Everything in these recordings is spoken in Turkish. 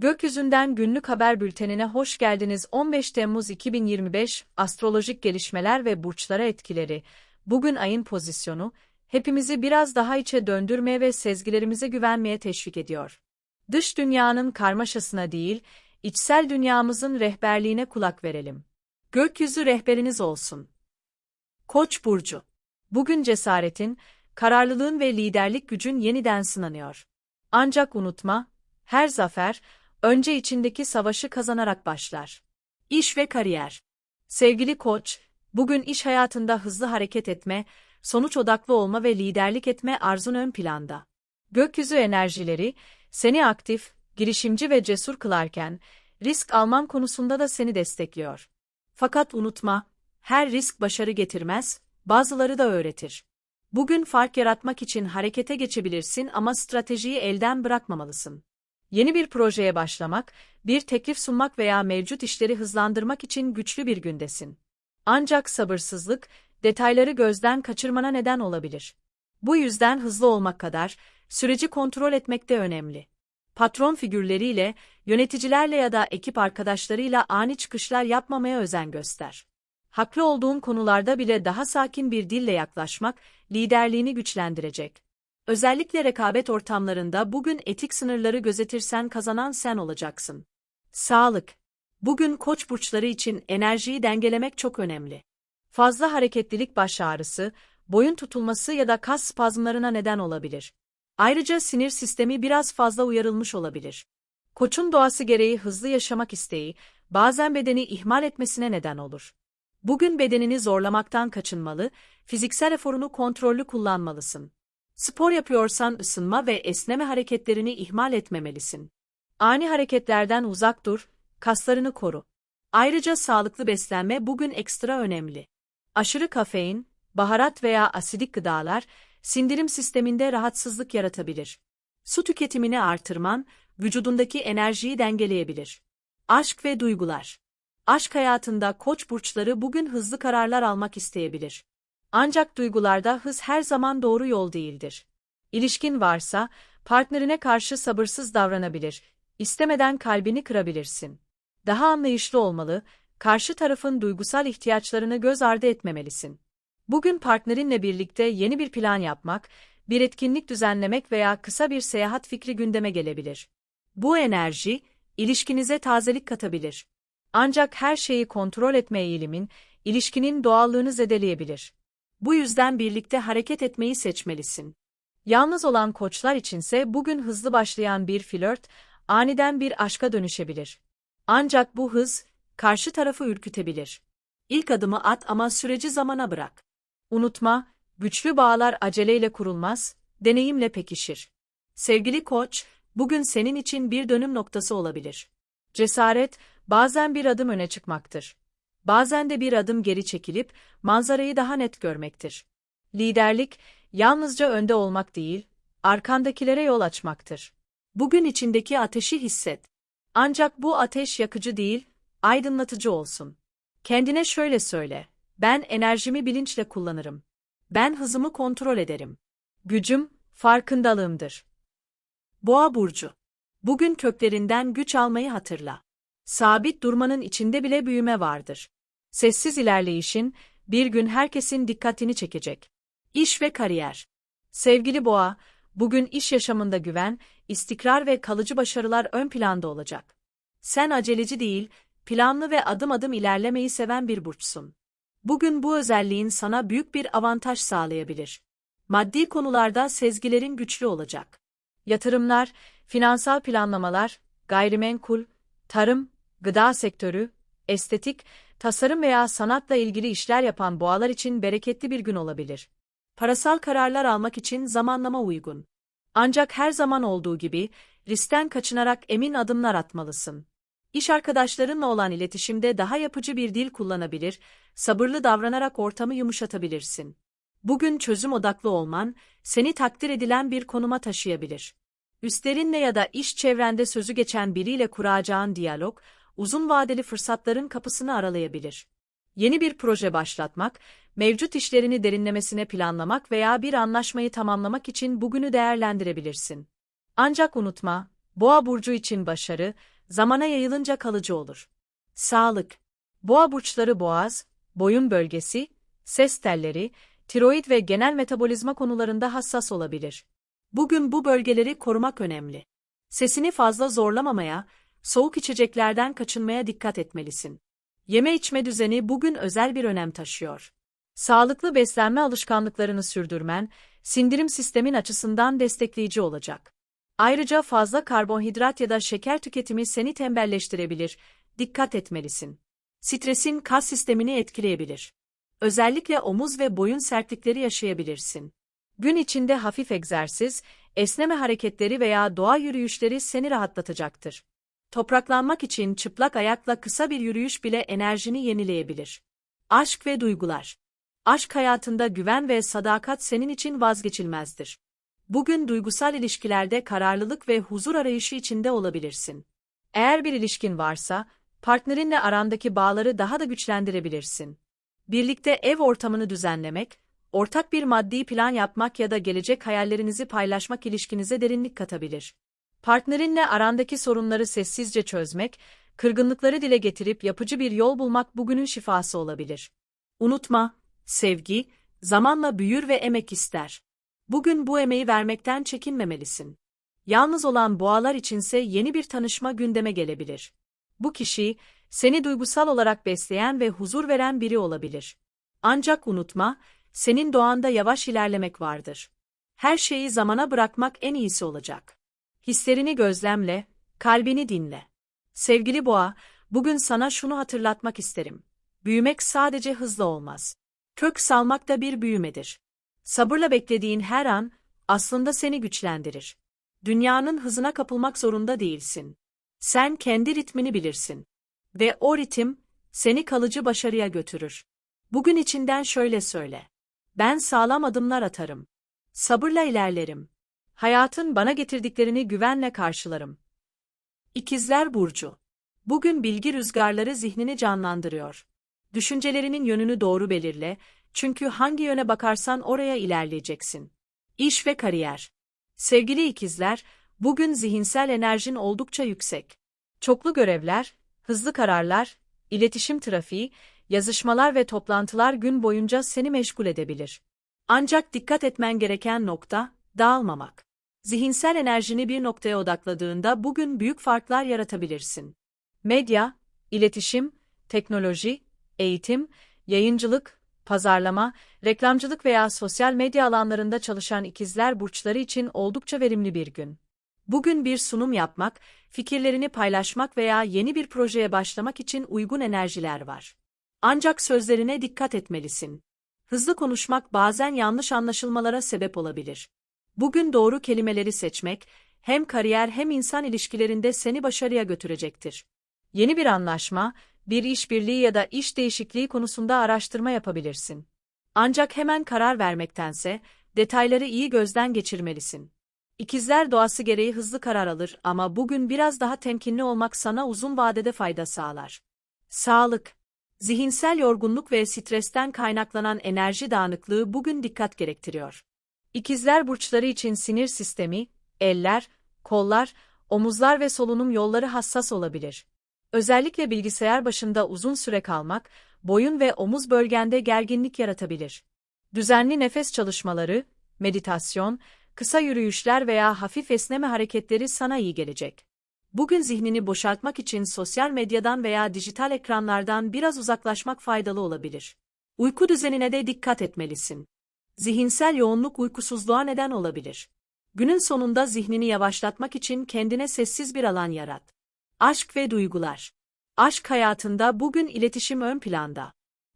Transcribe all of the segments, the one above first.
Gökyüzünden günlük haber bültenine hoş geldiniz. 15 Temmuz 2025 astrolojik gelişmeler ve burçlara etkileri. Bugün ayın pozisyonu hepimizi biraz daha içe döndürmeye ve sezgilerimize güvenmeye teşvik ediyor. Dış dünyanın karmaşasına değil, içsel dünyamızın rehberliğine kulak verelim. Gökyüzü rehberiniz olsun. Koç burcu. Bugün cesaretin, kararlılığın ve liderlik gücün yeniden sınanıyor. Ancak unutma, her zafer önce içindeki savaşı kazanarak başlar. İş ve kariyer. Sevgili koç, bugün iş hayatında hızlı hareket etme, sonuç odaklı olma ve liderlik etme arzun ön planda. Gökyüzü enerjileri, seni aktif, girişimci ve cesur kılarken, risk alman konusunda da seni destekliyor. Fakat unutma, her risk başarı getirmez, bazıları da öğretir. Bugün fark yaratmak için harekete geçebilirsin ama stratejiyi elden bırakmamalısın. Yeni bir projeye başlamak, bir teklif sunmak veya mevcut işleri hızlandırmak için güçlü bir gündesin. Ancak sabırsızlık, detayları gözden kaçırmana neden olabilir. Bu yüzden hızlı olmak kadar, süreci kontrol etmek de önemli. Patron figürleriyle, yöneticilerle ya da ekip arkadaşlarıyla ani çıkışlar yapmamaya özen göster. Haklı olduğun konularda bile daha sakin bir dille yaklaşmak, liderliğini güçlendirecek. Özellikle rekabet ortamlarında bugün etik sınırları gözetirsen kazanan sen olacaksın. Sağlık. Bugün koç burçları için enerjiyi dengelemek çok önemli. Fazla hareketlilik baş ağrısı, boyun tutulması ya da kas spazmlarına neden olabilir. Ayrıca sinir sistemi biraz fazla uyarılmış olabilir. Koçun doğası gereği hızlı yaşamak isteği, bazen bedeni ihmal etmesine neden olur. Bugün bedenini zorlamaktan kaçınmalı, fiziksel eforunu kontrollü kullanmalısın. Spor yapıyorsan ısınma ve esneme hareketlerini ihmal etmemelisin. Ani hareketlerden uzak dur, kaslarını koru. Ayrıca sağlıklı beslenme bugün ekstra önemli. Aşırı kafein, baharat veya asidik gıdalar sindirim sisteminde rahatsızlık yaratabilir. Su tüketimini artırman vücudundaki enerjiyi dengeleyebilir. Aşk ve duygular. Aşk hayatında koç burçları bugün hızlı kararlar almak isteyebilir. Ancak duygularda hız her zaman doğru yol değildir. İlişkin varsa, partnerine karşı sabırsız davranabilir, istemeden kalbini kırabilirsin. Daha anlayışlı olmalı, karşı tarafın duygusal ihtiyaçlarını göz ardı etmemelisin. Bugün partnerinle birlikte yeni bir plan yapmak, bir etkinlik düzenlemek veya kısa bir seyahat fikri gündeme gelebilir. Bu enerji, ilişkinize tazelik katabilir. Ancak her şeyi kontrol etme eğilimin, ilişkinin doğallığını zedeleyebilir. Bu yüzden birlikte hareket etmeyi seçmelisin. Yalnız olan koçlar içinse bugün hızlı başlayan bir flört, aniden bir aşka dönüşebilir. Ancak bu hız, karşı tarafı ürkütebilir. İlk adımı at ama süreci zamana bırak. Unutma, güçlü bağlar aceleyle kurulmaz, deneyimle pekişir. Sevgili koç, bugün senin için bir dönüm noktası olabilir. Cesaret, bazen bir adım öne çıkmaktır. Bazen de bir adım geri çekilip manzarayı daha net görmektir. Liderlik, yalnızca önde olmak değil, arkandakilere yol açmaktır. Bugün içindeki ateşi hisset. Ancak bu ateş yakıcı değil, aydınlatıcı olsun. Kendine şöyle söyle, ben enerjimi bilinçle kullanırım. Ben hızımı kontrol ederim. Gücüm, farkındalığımdır. Boğa Burcu Bugün köklerinden güç almayı hatırla. Sabit durmanın içinde bile büyüme vardır. Sessiz ilerleyişin, bir gün herkesin dikkatini çekecek. İş ve kariyer. Sevgili Boğa, bugün iş yaşamında güven, istikrar ve kalıcı başarılar ön planda olacak. Sen aceleci değil, planlı ve adım adım ilerlemeyi seven bir burçsun. Bugün bu özelliğin sana büyük bir avantaj sağlayabilir. Maddi konularda sezgilerin güçlü olacak. Yatırımlar, finansal planlamalar, gayrimenkul, tarım, gıda sektörü, estetik, tasarım veya sanatla ilgili işler yapan boğalar için bereketli bir gün olabilir. Parasal kararlar almak için zamanlama uygun. Ancak her zaman olduğu gibi, riskten kaçınarak emin adımlar atmalısın. İş arkadaşlarınla olan iletişimde daha yapıcı bir dil kullanabilir, sabırlı davranarak ortamı yumuşatabilirsin. Bugün çözüm odaklı olman, seni takdir edilen bir konuma taşıyabilir. Üstlerinle ya da iş çevrende sözü geçen biriyle kuracağın diyalog, uzun vadeli fırsatların kapısını aralayabilir. Yeni bir proje başlatmak, mevcut işlerini derinlemesine planlamak veya bir anlaşmayı tamamlamak için bugünü değerlendirebilirsin. Ancak unutma, Boğa burcu için başarı, zamana yayılınca kalıcı olur. Sağlık. Boğa burçları boğaz, boyun bölgesi, ses telleri, tiroid ve genel metabolizma konularında hassas olabilir. Bugün bu bölgeleri korumak önemli. Sesini fazla zorlamamaya, soğuk içeceklerden kaçınmaya dikkat etmelisin. Yeme içme düzeni bugün özel bir önem taşıyor. Sağlıklı beslenme alışkanlıklarını sürdürmen, sindirim sistemin açısından destekleyici olacak. Ayrıca fazla karbonhidrat ya da şeker tüketimi seni tembelleştirebilir, dikkat etmelisin. Stresin kas sistemini etkileyebilir. Özellikle omuz ve boyun sertlikleri yaşayabilirsin. Gün içinde hafif egzersiz, esneme hareketleri veya doğa yürüyüşleri seni rahatlatacaktır. Topraklanmak için çıplak ayakla kısa bir yürüyüş bile enerjini yenileyebilir. Aşk ve duygular. Aşk hayatında güven ve sadakat senin için vazgeçilmezdir. Bugün duygusal ilişkilerde kararlılık ve huzur arayışı içinde olabilirsin. Eğer bir ilişkin varsa, partnerinle arandaki bağları daha da güçlendirebilirsin. Birlikte ev ortamını düzenlemek, ortak bir maddi plan yapmak ya da gelecek hayallerinizi paylaşmak ilişkinize derinlik katabilir. Partnerinle arandaki sorunları sessizce çözmek, kırgınlıkları dile getirip yapıcı bir yol bulmak bugünün şifası olabilir. Unutma, sevgi, zamanla büyür ve emek ister. Bugün bu emeği vermekten çekinmemelisin. Yalnız olan boğalar içinse yeni bir tanışma gündeme gelebilir. Bu kişi, seni duygusal olarak besleyen ve huzur veren biri olabilir. Ancak unutma, senin doğanda yavaş ilerlemek vardır. Her şeyi zamana bırakmak en iyisi olacak. Hislerini gözlemle, kalbini dinle. Sevgili boğa, bugün sana şunu hatırlatmak isterim. Büyümek sadece hızla olmaz. Kök salmak da bir büyümedir. Sabırla beklediğin her an, aslında seni güçlendirir. Dünyanın hızına kapılmak zorunda değilsin. Sen kendi ritmini bilirsin. Ve o ritim, seni kalıcı başarıya götürür. Bugün içinden şöyle söyle. Ben sağlam adımlar atarım. Sabırla ilerlerim. Hayatın bana getirdiklerini güvenle karşılarım. İkizler Burcu Bugün bilgi rüzgarları zihnini canlandırıyor. Düşüncelerinin yönünü doğru belirle, çünkü hangi yöne bakarsan oraya ilerleyeceksin. İş ve kariyer. Sevgili ikizler, bugün zihinsel enerjin oldukça yüksek. Çoklu görevler, hızlı kararlar, iletişim trafiği, yazışmalar ve toplantılar gün boyunca seni meşgul edebilir. Ancak dikkat etmen gereken nokta, dağılmamak. Zihinsel enerjini bir noktaya odakladığında bugün büyük farklar yaratabilirsin. Medya, iletişim, teknoloji, eğitim, yayıncılık, pazarlama, reklamcılık veya sosyal medya alanlarında çalışan ikizler burçları için oldukça verimli bir gün. Bugün bir sunum yapmak, fikirlerini paylaşmak veya yeni bir projeye başlamak için uygun enerjiler var. Ancak sözlerine dikkat etmelisin. Hızlı konuşmak bazen yanlış anlaşılmalara sebep olabilir. Bugün doğru kelimeleri seçmek, hem kariyer hem insan ilişkilerinde seni başarıya götürecektir. Yeni bir anlaşma, bir işbirliği ya da iş değişikliği konusunda araştırma yapabilirsin. Ancak hemen karar vermektense, detayları iyi gözden geçirmelisin. İkizler doğası gereği hızlı karar alır ama bugün biraz daha temkinli olmak sana uzun vadede fayda sağlar. Sağlık Zihinsel yorgunluk ve stresten kaynaklanan enerji dağınıklığı bugün dikkat gerektiriyor. İkizler burçları için sinir sistemi, eller, kollar, omuzlar ve solunum yolları hassas olabilir. Özellikle bilgisayar başında uzun süre kalmak, boyun ve omuz bölgende gerginlik yaratabilir. Düzenli nefes çalışmaları, meditasyon, kısa yürüyüşler veya hafif esneme hareketleri sana iyi gelecek. Bugün zihnini boşaltmak için sosyal medyadan veya dijital ekranlardan biraz uzaklaşmak faydalı olabilir. Uyku düzenine de dikkat etmelisin. Zihinsel yoğunluk uykusuzluğa neden olabilir. Günün sonunda zihnini yavaşlatmak için kendine sessiz bir alan yarat. Aşk ve duygular. Aşk hayatında bugün iletişim ön planda.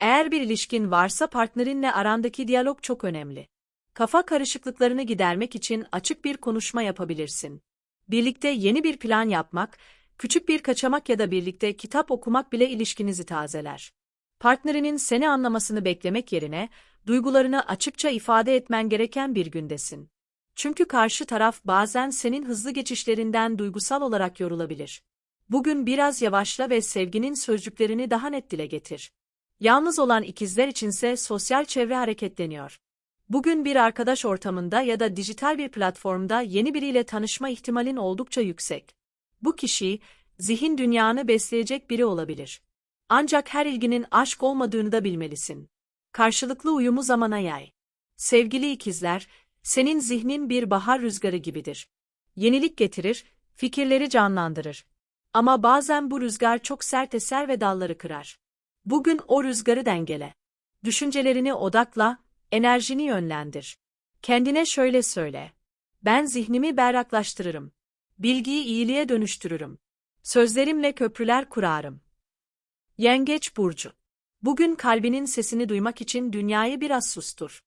Eğer bir ilişkin varsa partnerinle arandaki diyalog çok önemli. Kafa karışıklıklarını gidermek için açık bir konuşma yapabilirsin. Birlikte yeni bir plan yapmak, küçük bir kaçamak ya da birlikte kitap okumak bile ilişkinizi tazeler. Partnerinin seni anlamasını beklemek yerine, duygularını açıkça ifade etmen gereken bir gündesin. Çünkü karşı taraf bazen senin hızlı geçişlerinden duygusal olarak yorulabilir. Bugün biraz yavaşla ve sevginin sözcüklerini daha net dile getir. Yalnız olan ikizler içinse sosyal çevre hareketleniyor. Bugün bir arkadaş ortamında ya da dijital bir platformda yeni biriyle tanışma ihtimalin oldukça yüksek. Bu kişi, zihin dünyanı besleyecek biri olabilir. Ancak her ilginin aşk olmadığını da bilmelisin. Karşılıklı uyumu zamana yay. Sevgili ikizler, senin zihnin bir bahar rüzgarı gibidir. Yenilik getirir, fikirleri canlandırır. Ama bazen bu rüzgar çok sert eser ve dalları kırar. Bugün o rüzgarı dengele. Düşüncelerini odakla, enerjini yönlendir. Kendine şöyle söyle. Ben zihnimi berraklaştırırım. Bilgiyi iyiliğe dönüştürürüm. Sözlerimle köprüler kurarım. Yengeç Burcu Bugün kalbinin sesini duymak için dünyayı biraz sustur.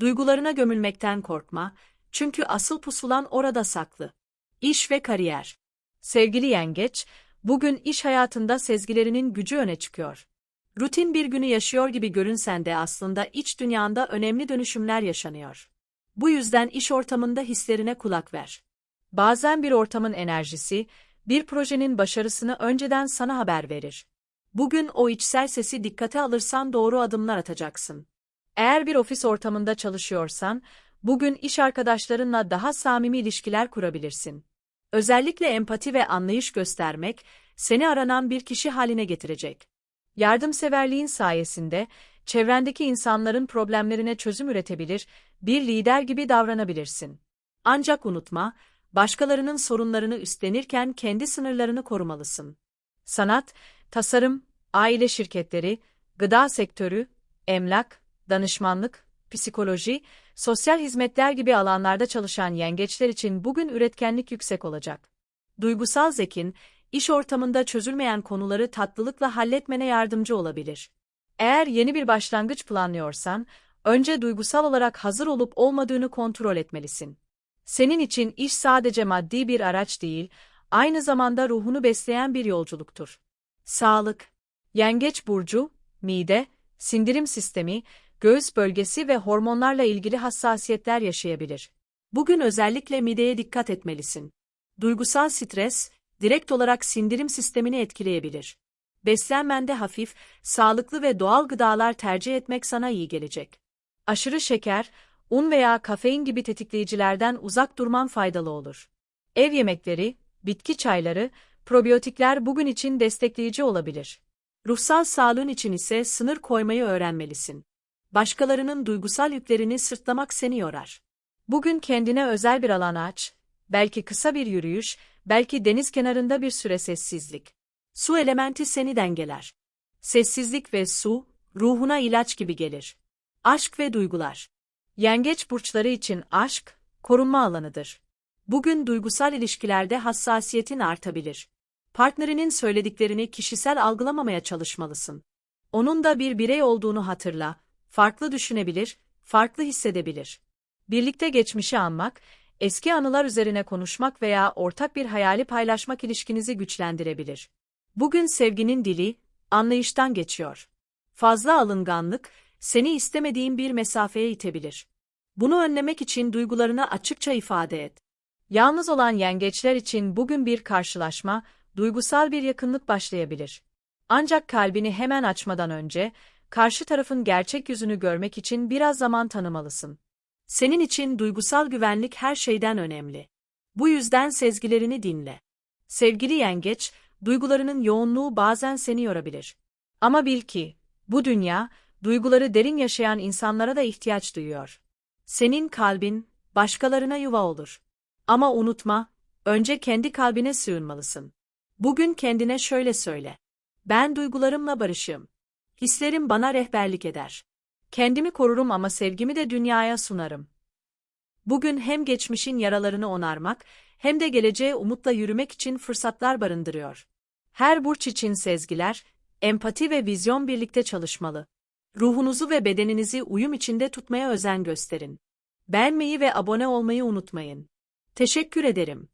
Duygularına gömülmekten korkma, çünkü asıl pusulan orada saklı. İş ve kariyer. Sevgili yengeç, bugün iş hayatında sezgilerinin gücü öne çıkıyor. Rutin bir günü yaşıyor gibi görünsen de aslında iç dünyanda önemli dönüşümler yaşanıyor. Bu yüzden iş ortamında hislerine kulak ver. Bazen bir ortamın enerjisi, bir projenin başarısını önceden sana haber verir. Bugün o içsel sesi dikkate alırsan doğru adımlar atacaksın. Eğer bir ofis ortamında çalışıyorsan, bugün iş arkadaşlarınla daha samimi ilişkiler kurabilirsin. Özellikle empati ve anlayış göstermek, seni aranan bir kişi haline getirecek. Yardımseverliğin sayesinde, çevrendeki insanların problemlerine çözüm üretebilir, bir lider gibi davranabilirsin. Ancak unutma, başkalarının sorunlarını üstlenirken kendi sınırlarını korumalısın. Sanat, tasarım, aile şirketleri, gıda sektörü, emlak, danışmanlık, psikoloji, sosyal hizmetler gibi alanlarda çalışan yengeçler için bugün üretkenlik yüksek olacak. Duygusal zekin, iş ortamında çözülmeyen konuları tatlılıkla halletmene yardımcı olabilir. Eğer yeni bir başlangıç planlıyorsan, önce duygusal olarak hazır olup olmadığını kontrol etmelisin. Senin için iş sadece maddi bir araç değil, aynı zamanda ruhunu besleyen bir yolculuktur. Sağlık Yengeç burcu, mide, sindirim sistemi, göğüs bölgesi ve hormonlarla ilgili hassasiyetler yaşayabilir. Bugün özellikle mideye dikkat etmelisin. Duygusal stres, direkt olarak sindirim sistemini etkileyebilir. Beslenmende hafif, sağlıklı ve doğal gıdalar tercih etmek sana iyi gelecek. Aşırı şeker, un veya kafein gibi tetikleyicilerden uzak durman faydalı olur. Ev yemekleri, bitki çayları, probiyotikler bugün için destekleyici olabilir. Ruhsal sağlığın için ise sınır koymayı öğrenmelisin. Başkalarının duygusal yüklerini sırtlamak seni yorar. Bugün kendine özel bir alan aç, belki kısa bir yürüyüş, belki deniz kenarında bir süre sessizlik. Su elementi seni dengeler. Sessizlik ve su, ruhuna ilaç gibi gelir. Aşk ve duygular. Yengeç burçları için aşk, korunma alanıdır. Bugün duygusal ilişkilerde hassasiyetin artabilir. Partnerinin söylediklerini kişisel algılamamaya çalışmalısın. Onun da bir birey olduğunu hatırla, farklı düşünebilir, farklı hissedebilir. Birlikte geçmişi anmak, eski anılar üzerine konuşmak veya ortak bir hayali paylaşmak ilişkinizi güçlendirebilir. Bugün sevginin dili, anlayıştan geçiyor. Fazla alınganlık, seni istemediğin bir mesafeye itebilir. Bunu önlemek için duygularını açıkça ifade et. Yalnız olan yengeçler için bugün bir karşılaşma, duygusal bir yakınlık başlayabilir. Ancak kalbini hemen açmadan önce, karşı tarafın gerçek yüzünü görmek için biraz zaman tanımalısın. Senin için duygusal güvenlik her şeyden önemli. Bu yüzden sezgilerini dinle. Sevgili yengeç, duygularının yoğunluğu bazen seni yorabilir. Ama bil ki, bu dünya, duyguları derin yaşayan insanlara da ihtiyaç duyuyor. Senin kalbin, başkalarına yuva olur. Ama unutma, önce kendi kalbine sığınmalısın. Bugün kendine şöyle söyle. Ben duygularımla barışım. Hislerim bana rehberlik eder. Kendimi korurum ama sevgimi de dünyaya sunarım. Bugün hem geçmişin yaralarını onarmak, hem de geleceğe umutla yürümek için fırsatlar barındırıyor. Her burç için sezgiler, empati ve vizyon birlikte çalışmalı. Ruhunuzu ve bedeninizi uyum içinde tutmaya özen gösterin. Beğenmeyi ve abone olmayı unutmayın. Teşekkür ederim.